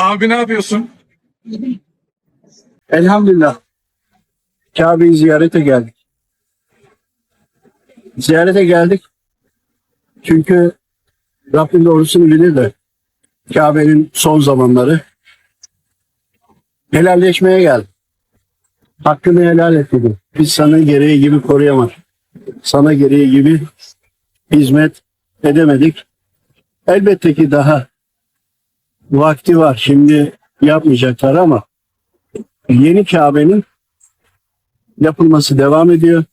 Abi ne yapıyorsun? Elhamdülillah. Kabe'yi ziyarete geldik. Ziyarete geldik. Çünkü Rabbim doğrusunu bilir de Kabe'nin son zamanları helalleşmeye geldi. Hakkını helal et dedi. Biz sana gereği gibi koruyamadık. Sana gereği gibi hizmet edemedik. Elbette ki daha vakti var. Şimdi yapmayacaklar ama yeni Kabe'nin yapılması devam ediyor.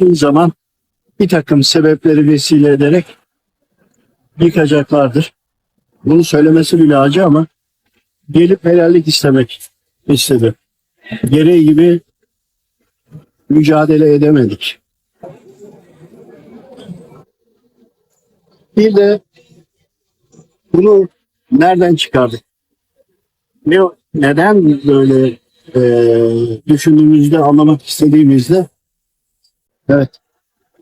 Bir zaman bir takım sebepleri vesile ederek yıkacaklardır. Bunu söylemesi bile acı ama gelip helallik istemek istedi. Gereği gibi mücadele edemedik. Bir de bunu nereden çıkardık? Ne, neden böyle e, düşündüğümüzde, anlamak istediğimizde evet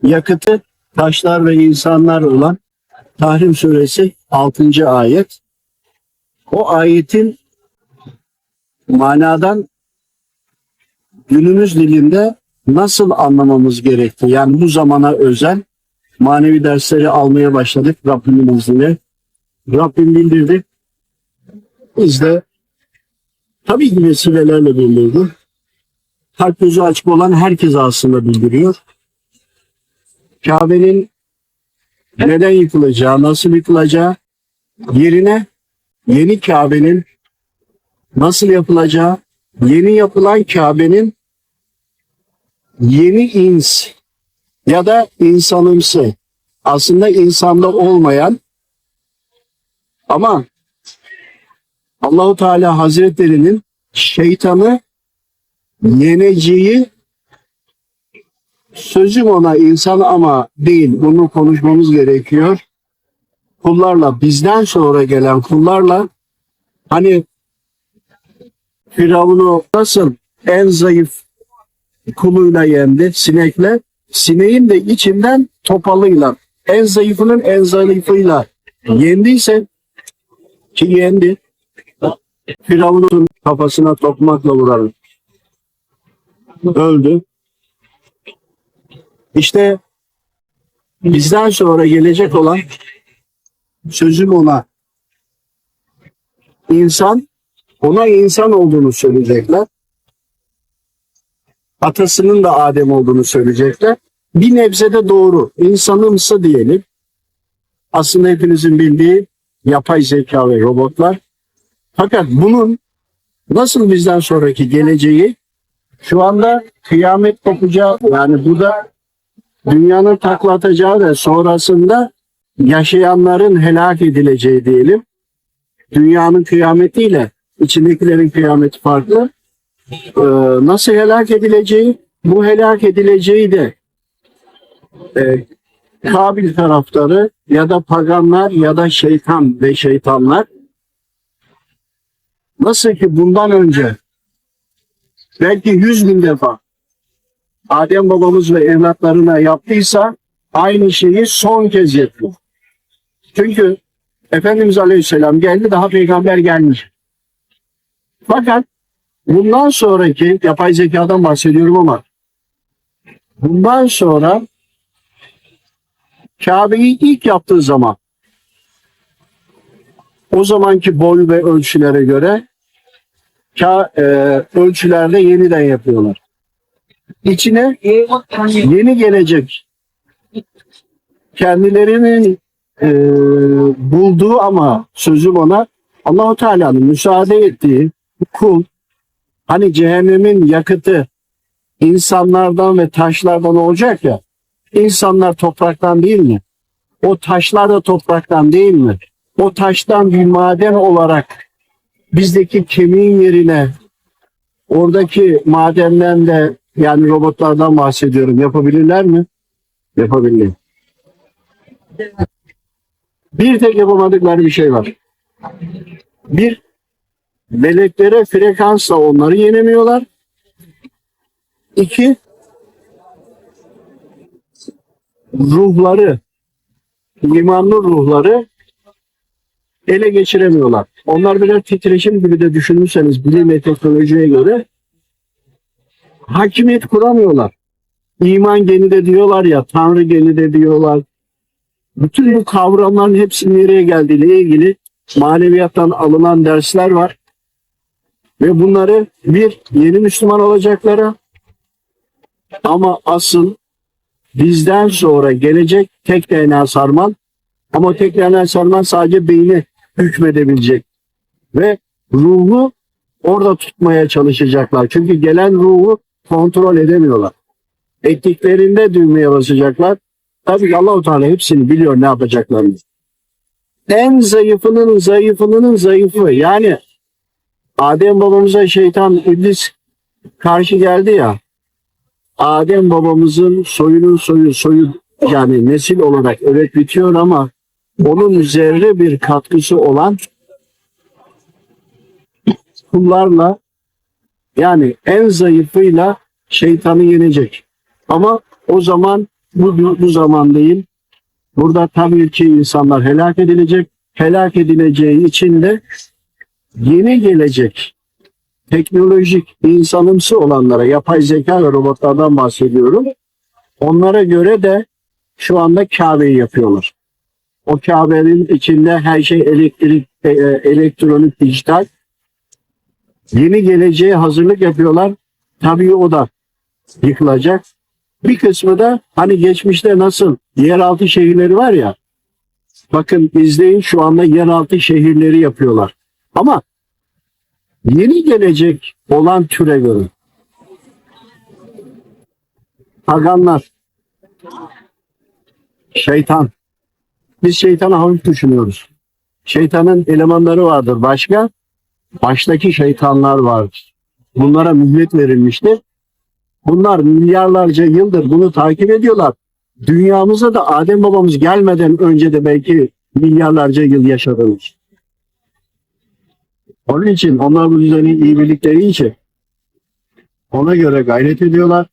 yakıtı taşlar ve insanlar olan Tahrim suresi 6. ayet. O ayetin manadan günümüz dilinde nasıl anlamamız gerekti? Yani bu zamana özel manevi dersleri almaya başladık Rabbimin izniyle. Rabbim bildirdi. Biz de tabii ki vesilelerle bildirdi. Kalp gözü açık olan herkes aslında bildiriyor. Kabe'nin neden yıkılacağı, nasıl yıkılacağı, yerine yeni Kabe'nin nasıl yapılacağı, yeni yapılan Kabe'nin yeni ins ya da insanımsı, aslında insanda olmayan ama Allahu Teala Hazretleri'nin şeytanı yeneceği sözüm ona insan ama değil. Bunu konuşmamız gerekiyor. Kullarla bizden sonra gelen kullarla hani Firavun'u nasıl en zayıf kuluyla yendi sinekle sineğin de içinden topalıyla en zayıfının en zayıfıyla yendiyse ki yendi Firavun'un kafasına tokmakla vurarım. Öldü. İşte bizden sonra gelecek olan sözüm ona insan ona insan olduğunu söyleyecekler. Atasının da Adem olduğunu söyleyecekler. Bir nebze de doğru. İnsanımsı diyelim. Aslında hepinizin bildiği yapay zeka ve robotlar. Fakat bunun nasıl bizden sonraki geleceği şu anda kıyamet kopacağı yani bu da dünyanın takla atacağı ve sonrasında yaşayanların helak edileceği diyelim. Dünyanın kıyametiyle içindekilerin kıyameti farklı. Ee, nasıl helak edileceği? Bu helak edileceği de e, Kabil taraftarı ya da paganlar ya da şeytan ve şeytanlar nasıl ki bundan önce belki yüz bin defa Adem babamız ve evlatlarına yaptıysa aynı şeyi son kez yapıyor. Çünkü Efendimiz Aleyhisselam geldi daha peygamber gelmiş. Fakat bundan sonraki yapay zekadan bahsediyorum ama bundan sonra Kabe'yi ilk yaptığı zaman o zamanki boy ve ölçülere göre ka, e, ölçülerde yeniden yapıyorlar. İçine yeni gelecek kendilerinin e, bulduğu ama sözüm ona Allahu Teala'nın müsaade ettiği kul hani cehennemin yakıtı insanlardan ve taşlardan olacak ya insanlar topraktan değil mi? O taşlar da topraktan değil mi? O taştan bir maden olarak bizdeki kemiğin yerine oradaki madenden de yani robotlardan bahsediyorum. Yapabilirler mi? Yapabilirler. Bir tek yapamadıkları bir şey var. Bir, meleklere frekansla onları yenemiyorlar. İki, ruhları, imanlı ruhları ele geçiremiyorlar. Onlar birer titreşim gibi de düşünürseniz bilim ve teknolojiye göre hakimiyet kuramıyorlar. İman geni de diyorlar ya, Tanrı geni de diyorlar. Bütün bu kavramların hepsinin nereye geldiğiyle ilgili maneviyattan alınan dersler var. Ve bunları bir yeni Müslüman olacaklara ama asıl bizden sonra gelecek tek DNA sarman ama tek DNA sarman sadece beyni hükmedebilecek ve ruhu orada tutmaya çalışacaklar. Çünkü gelen ruhu kontrol edemiyorlar. Ettiklerinde düğmeye basacaklar. Tabii ki Allah-u Teala hepsini biliyor ne yapacaklarını. En zayıfının zayıfının zayıfı. Yani Adem babamıza şeytan, iblis karşı geldi ya. Adem babamızın soyunun soyu, soyu yani nesil olarak evet bitiyor ama onun zerre bir katkısı olan kullarla yani en zayıfıyla şeytanı yenecek. Ama o zaman bu, bu zaman değil. Burada tabii ki insanlar helak edilecek. Helak edileceği için de yeni gelecek teknolojik insanımsı olanlara yapay zeka ve robotlardan bahsediyorum. Onlara göre de şu anda Kabe'yi yapıyorlar. O Kabe'nin içinde her şey elektrik, e, e, elektronik, dijital. Yeni geleceğe hazırlık yapıyorlar. Tabii o da yıkılacak. Bir kısmı da hani geçmişte nasıl yeraltı şehirleri var ya. Bakın izleyin şu anda yeraltı şehirleri yapıyorlar. Ama yeni gelecek olan türe göre. Paganlar, şeytan. Biz şeytanı hafif düşünüyoruz. Şeytanın elemanları vardır başka. Baştaki şeytanlar vardır. Bunlara mühlet verilmiştir. Bunlar milyarlarca yıldır bunu takip ediyorlar. Dünyamıza da Adem babamız gelmeden önce de belki milyarlarca yıl yaşadılar. Onun için onlar bu düzeni iyi bildikleri için ona göre gayret ediyorlar.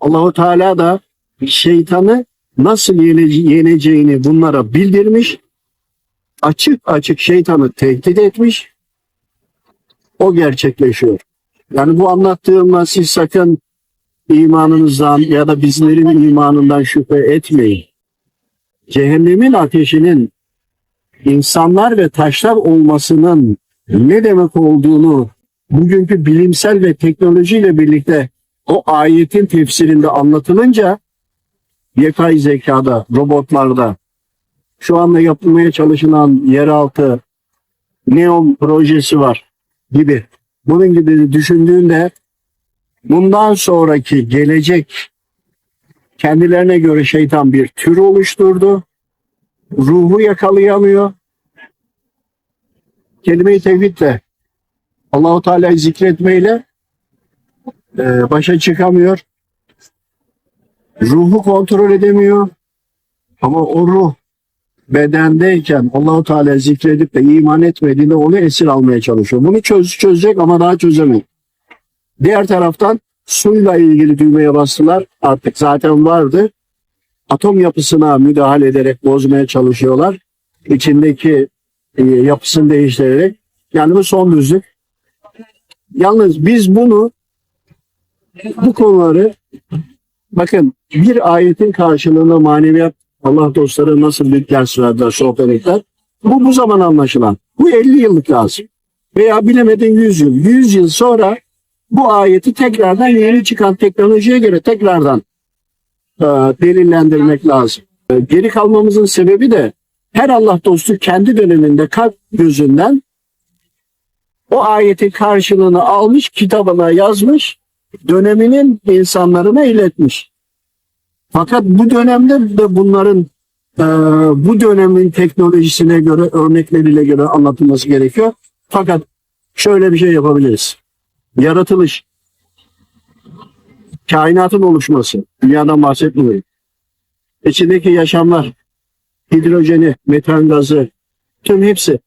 Allahu Teala da şeytanı nasıl yenece- yeneceğini bunlara bildirmiş. Açık açık şeytanı tehdit etmiş. O gerçekleşiyor. Yani bu anlattığımla siz sakın imanınızdan ya da bizlerin imanından şüphe etmeyin. Cehennemin ateşinin insanlar ve taşlar olmasının ne demek olduğunu bugünkü bilimsel ve teknolojiyle birlikte o ayetin tefsirinde anlatılınca yapay zekada, robotlarda şu anda yapılmaya çalışılan yeraltı neon projesi var gibi. Bunun gibi düşündüğünde bundan sonraki gelecek kendilerine göre şeytan bir tür oluşturdu. Ruhu yakalayamıyor. Kelime-i tevhidle Allahu Teala'yı zikretmeyle e, başa çıkamıyor. Ruhu kontrol edemiyor. Ama o ruh bedendeyken Allahu Teala zikredip de iman etmediğinde onu esir almaya çalışıyor. Bunu çöz, çözecek ama daha çözemiyor. Diğer taraftan suyla ilgili düğmeye bastılar. Artık zaten vardı. Atom yapısına müdahale ederek bozmaya çalışıyorlar. İçindeki e, yapısını değiştirerek. Yani bu son düzlük. Yalnız biz bunu bu konuları bakın bir ayetin karşılığında maneviyat Allah dostları nasıl bir ders verdiler, sohbet. Bu bu zaman anlaşılan. Bu 50 yıllık lazım. Veya bilemedin 100 yıl. 100 yıl sonra bu ayeti tekrardan yeni çıkan teknolojiye göre tekrardan e, delillendirmek lazım. E, geri kalmamızın sebebi de her Allah dostu kendi döneminde kalp gözünden o ayetin karşılığını almış, kitabına yazmış, döneminin insanlarına iletmiş. Fakat bu dönemde de bunların e, bu dönemin teknolojisine göre, örnekleriyle göre anlatılması gerekiyor. Fakat şöyle bir şey yapabiliriz. Yaratılış, kainatın oluşması, dünyadan bahsetmiyorum. İçindeki yaşamlar, hidrojeni, metan gazı, tüm hepsi,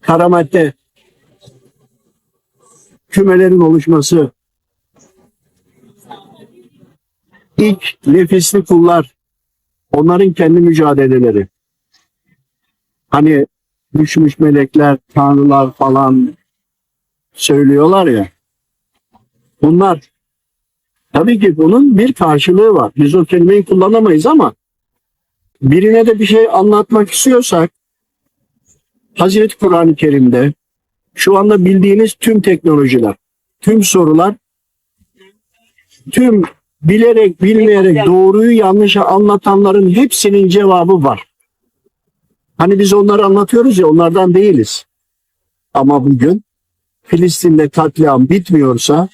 kara madde, kümelerin oluşması, ilk nefisli kullar, onların kendi mücadeleleri. Hani düşmüş melekler, tanrılar falan söylüyorlar ya. Bunlar tabii ki bunun bir karşılığı var. Biz o kelimeyi kullanamayız ama birine de bir şey anlatmak istiyorsak Hazreti Kur'an-ı Kerim'de şu anda bildiğiniz tüm teknolojiler, tüm sorular, tüm bilerek bilmeyerek doğruyu yanlışa anlatanların hepsinin cevabı var. Hani biz onları anlatıyoruz ya onlardan değiliz. Ama bugün Filistin'de katliam bitmiyorsa,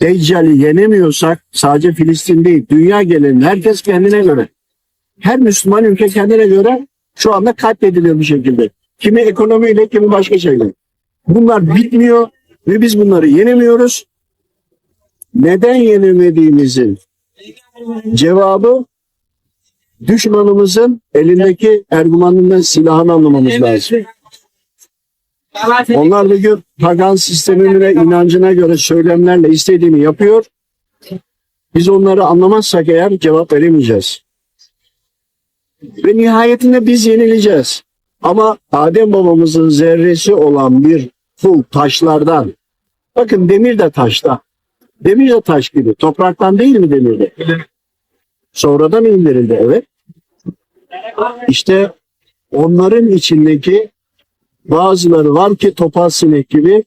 Deccal'i yenemiyorsak sadece Filistin değil, dünya genelinde herkes kendine göre. Her Müslüman ülke kendine göre şu anda katlediliyor bir şekilde. Kimi ekonomiyle, kimi başka şeyle. Bunlar bitmiyor ve biz bunları yenemiyoruz. Neden yenemediğimizin cevabı düşmanımızın elindeki ergumanından silahını anlamamız lazım. Onlar bugün pagan sistemine inancına göre söylemlerle istediğini yapıyor. Biz onları anlamazsak eğer cevap veremeyeceğiz. Ve nihayetinde biz yenileceğiz. Ama Adem babamızın zerresi olan bir pul taşlardan, bakın demir de taşta, demir de taş gibi, topraktan değil mi demir de? Sonradan indirildi evet. İşte onların içindeki bazıları var ki topal sinek gibi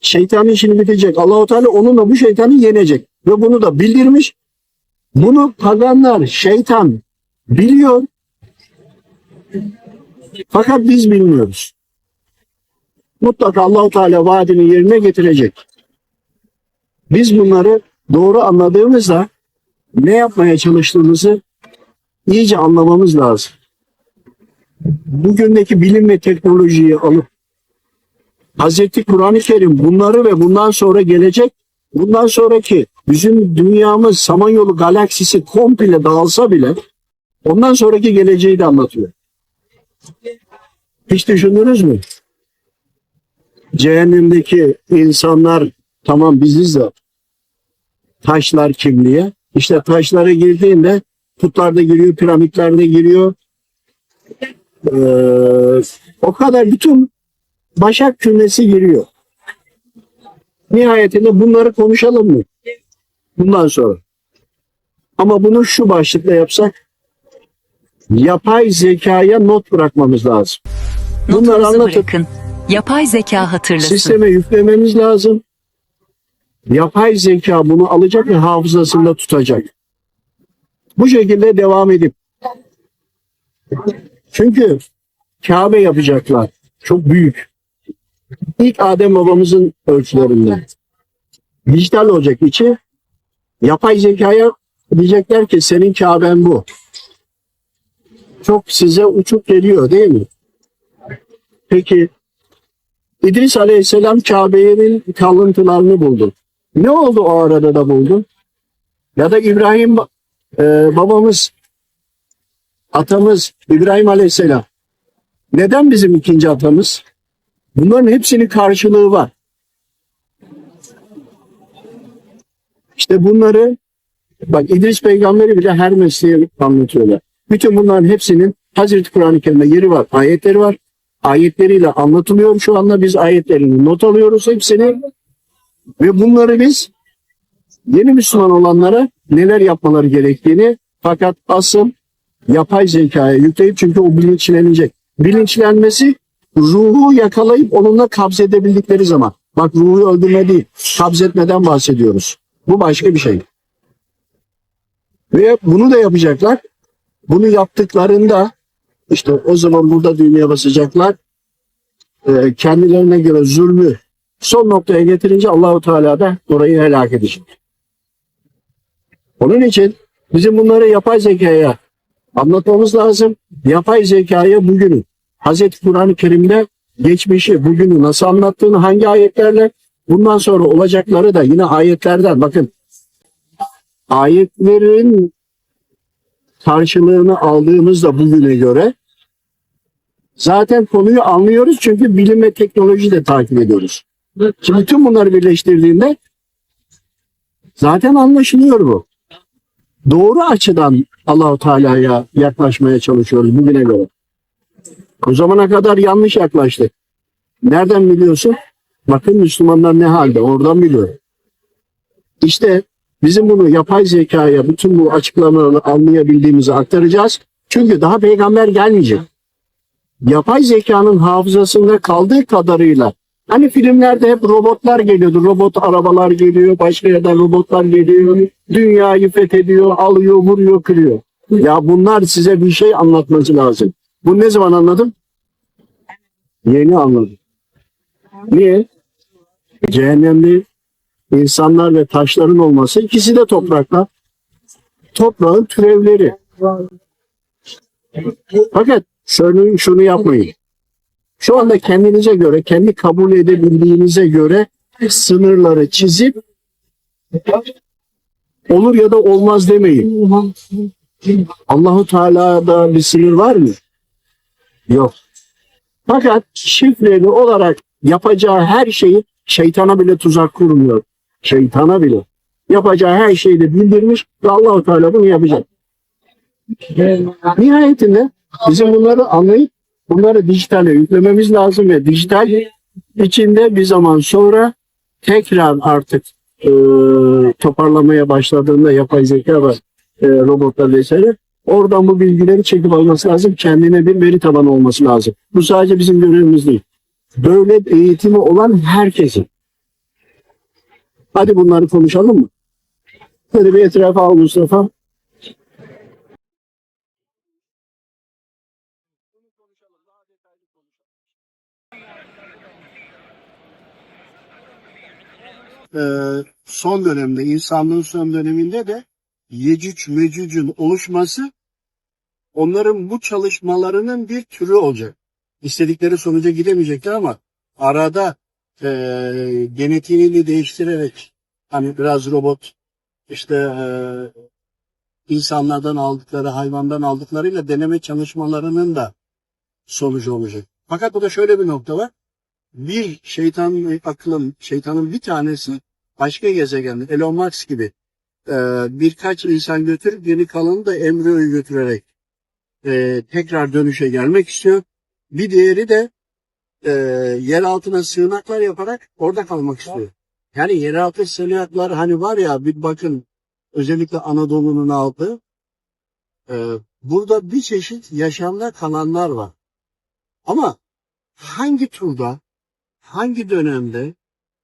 şeytanın işini bitecek. Allahu Teala onunla bu şeytanı yenecek. Ve bunu da bildirmiş. Bunu paganlar, şeytan biliyor. Fakat biz bilmiyoruz. Mutlaka Allahu Teala vaadini yerine getirecek. Biz bunları doğru anladığımızda ne yapmaya çalıştığımızı iyice anlamamız lazım. Bugündeki bilim ve teknolojiyi alıp Hazreti Kur'an-ı Kerim bunları ve bundan sonra gelecek, bundan sonraki bizim dünyamız Samanyolu galaksisi komple dağılsa bile ondan sonraki geleceği de anlatıyor. Hiç düşündünüz mü? Cehennemdeki insanlar tamam biziz de taşlar kimliğe. İşte taşlara girdiğinde putlar da giriyor, piramitler de giriyor. Ee, o kadar bütün başak kümesi giriyor. Nihayetinde bunları konuşalım mı? Bundan sonra. Ama bunu şu başlıkla yapsak yapay zekaya not bırakmamız lazım. Bunları Notunuzu anlatıp bırakın. Yapay zeka hatırlasın. sisteme yüklememiz lazım. Yapay zeka bunu alacak ve hafızasında tutacak. Bu şekilde devam edip çünkü Kabe yapacaklar. Çok büyük. İlk Adem babamızın ölçülerinden. Dijital olacak içi. Yapay zekaya diyecekler ki senin Kabe'n bu. Çok size uçuk geliyor değil mi? Peki İdris Aleyhisselam Kabe'nin kalıntılarını buldu. Ne oldu o arada da buldu? Ya da İbrahim e, babamız, atamız İbrahim Aleyhisselam. Neden bizim ikinci atamız? Bunların hepsinin karşılığı var. İşte bunları bak İdris peygamberi bile her mesleği anlatıyorlar. Bütün bunların hepsinin Hazreti Kur'an-ı Kerim'de yeri var, ayetleri var. Ayetleriyle anlatılıyor şu anda biz ayetlerini not alıyoruz hepsini. Ve bunları biz yeni Müslüman olanlara neler yapmaları gerektiğini fakat asıl yapay zekaya yükleyip çünkü o bilinçlenecek. Bilinçlenmesi ruhu yakalayıp onunla kabzedebildikleri zaman. Bak ruhu öldürme değil, kabzetmeden bahsediyoruz. Bu başka bir şey. Ve bunu da yapacaklar. Bunu yaptıklarında işte o zaman burada düğmeye basacaklar. Ee, kendilerine göre zulmü son noktaya getirince Allahu Teala da orayı helak edecek. Onun için bizim bunları yapay zekaya anlatmamız lazım. Yapay zekaya bugünü Hazreti Kur'an-ı Kerim'de geçmişi, bugünü nasıl anlattığını, hangi ayetlerle bundan sonra olacakları da yine ayetlerden bakın ayetlerin karşılığını aldığımızda bugüne göre zaten konuyu anlıyoruz çünkü bilim ve teknoloji de takip ediyoruz. Şimdi tüm bunları birleştirdiğinde zaten anlaşılıyor bu. Doğru açıdan Allahu Teala'ya yaklaşmaya çalışıyoruz bugüne göre. O zamana kadar yanlış yaklaştı. Nereden biliyorsun? Bakın Müslümanlar ne halde oradan biliyor. İşte bizim bunu yapay zekaya bütün bu açıklamaları anlayabildiğimizi aktaracağız. Çünkü daha peygamber gelmeyecek. Yapay zekanın hafızasında kaldığı kadarıyla hani filmlerde hep robotlar geliyordu. Robot arabalar geliyor, başka yerden robotlar geliyor. Dünyayı fethediyor, alıyor, vuruyor, kırıyor. Ya bunlar size bir şey anlatması lazım. Bu ne zaman anladım? Yeni anladım. Niye? Cehennemli insanlar ve taşların olması ikisi de toprakla. Toprağın türevleri. Fakat şunu, şunu yapmayın. Şu anda kendinize göre, kendi kabul edebildiğinize göre sınırları çizip olur ya da olmaz demeyin. Allahu Teala'da bir sınır var mı? Yok. Fakat şifreli olarak yapacağı her şeyi şeytana bile tuzak kurmuyor. Şeytana bile. Yapacağı her şeyi de bildirmiş ve Allahu Teala bunu yapacak. Nihayetinde bizim bunları anlayıp bunları dijitale yüklememiz lazım ve dijital içinde bir zaman sonra tekrar artık e, toparlamaya başladığında yapay zeka ve e, robotlar vesaire oradan bu bilgileri çekip alması lazım. Kendine bir veri tabanı olması lazım. Bu sadece bizim görevimiz değil. Böyle eğitimi olan herkesin. Hadi bunları konuşalım mı? Hadi bir etrafa al Mustafa. Ee, son dönemde, insanlığın son döneminde de Yecüc Mecüc'ün oluşması onların bu çalışmalarının bir türü olacak. İstedikleri sonuca gidemeyecekler ama arada e, genetiğini değiştirerek hani biraz robot işte e, insanlardan aldıkları, hayvandan aldıklarıyla deneme çalışmalarının da sonucu olacak. Fakat burada şöyle bir nokta var. Bir şeytan akılın, şeytanın bir tanesi başka gezegende Elon Musk gibi e, birkaç insan götürüp geri kalanı da embriyoyu götürerek e, tekrar dönüşe gelmek istiyor. Bir diğeri de e, yer altına sığınaklar yaparak orada kalmak istiyor. Yani yeraltı sığınaklar hani var ya bir bakın özellikle Anadolu'nun altı e, burada bir çeşit yaşamda kalanlar var. Ama hangi turda, hangi dönemde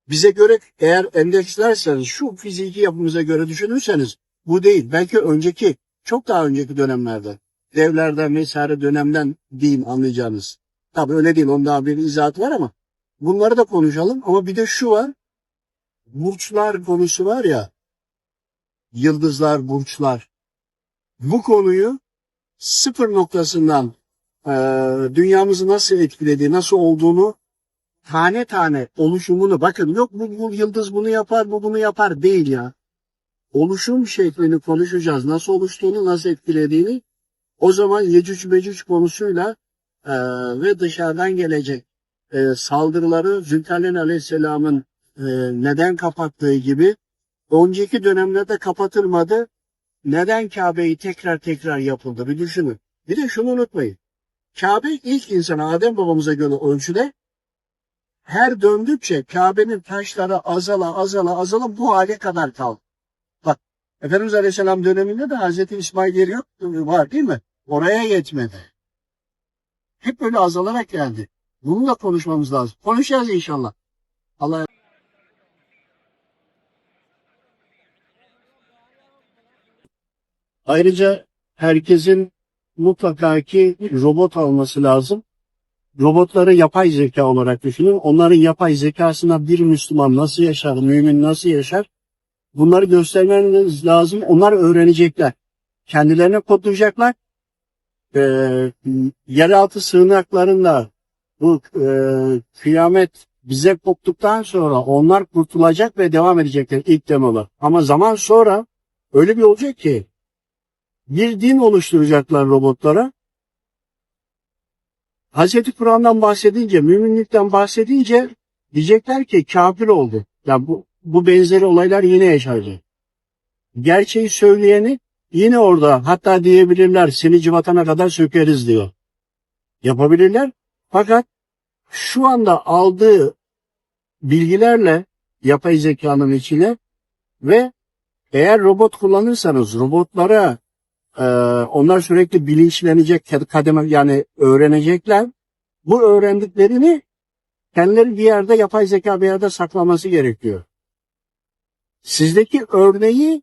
bize göre eğer endekslerseniz şu fiziki yapımıza göre düşünürseniz bu değil. Belki önceki çok daha önceki dönemlerde devlerden vesaire dönemden diyeyim anlayacağınız. Tabi öyle değil. Onda bir izahat var ama bunları da konuşalım. Ama bir de şu var. Burçlar konusu var ya. Yıldızlar, burçlar. Bu konuyu sıfır noktasından e, dünyamızı nasıl etkilediği, nasıl olduğunu tane tane oluşumunu bakın yok bu, bu yıldız bunu yapar, bu bunu yapar değil ya. Oluşum şeklini konuşacağız. Nasıl oluştuğunu, nasıl etkilediğini. O zaman Yecüc Mecüc konusuyla e, ve dışarıdan gelecek e, saldırıları Zülkarneyn Aleyhisselam'ın e, neden kapattığı gibi önceki dönemlerde kapatılmadı. Neden Kabe'yi tekrar tekrar yapıldı bir düşünün. Bir de şunu unutmayın. Kabe ilk insan Adem babamıza göre ölçüde her döndükçe Kabe'nin taşları azala azala azala bu hale kadar kaldı. Bak Efendimiz Aleyhisselam döneminde de Hazreti İsmail yeri var değil mi? Oraya yetmedi. Hep böyle azalarak geldi. Bunu da konuşmamız lazım. Konuşacağız inşallah. Allah Ayrıca herkesin mutlaka ki robot alması lazım. Robotları yapay zeka olarak düşünün. Onların yapay zekasına bir Müslüman nasıl yaşar, mümin nasıl yaşar? Bunları göstermeniz lazım. Onlar öğrenecekler. Kendilerine kodlayacaklar. Ee, yeraltı sığınaklarında bu e, kıyamet bize koptuktan sonra onlar kurtulacak ve devam edecekler ilk demolar. Ama zaman sonra öyle bir olacak ki bir din oluşturacaklar robotlara. Hazreti Kur'an'dan bahsedince, müminlikten bahsedince diyecekler ki kafir oldu. Ya bu, bu benzeri olaylar yine yaşayacak. Gerçeği söyleyeni yine orada hatta diyebilirler seni civatana kadar sökeriz diyor. Yapabilirler. Fakat şu anda aldığı bilgilerle yapay zekanın içine ve eğer robot kullanırsanız robotlara e, onlar sürekli bilinçlenecek kademe yani öğrenecekler. Bu öğrendiklerini kendileri bir yerde yapay zeka bir yerde saklaması gerekiyor. Sizdeki örneği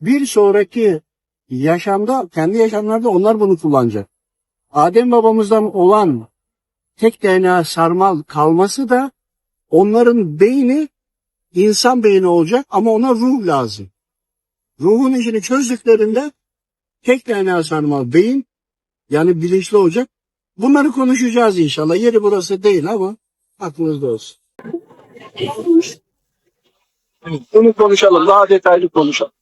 bir sonraki yaşamda, kendi yaşamlarda onlar bunu kullanacak. Adem babamızdan olan tek DNA sarmal kalması da onların beyni insan beyni olacak ama ona ruh lazım. Ruhun işini çözdüklerinde tek DNA sarmal beyin yani bilinçli olacak. Bunları konuşacağız inşallah. Yeri burası değil ama aklınızda olsun. Bunu konuşalım. Daha detaylı konuşalım.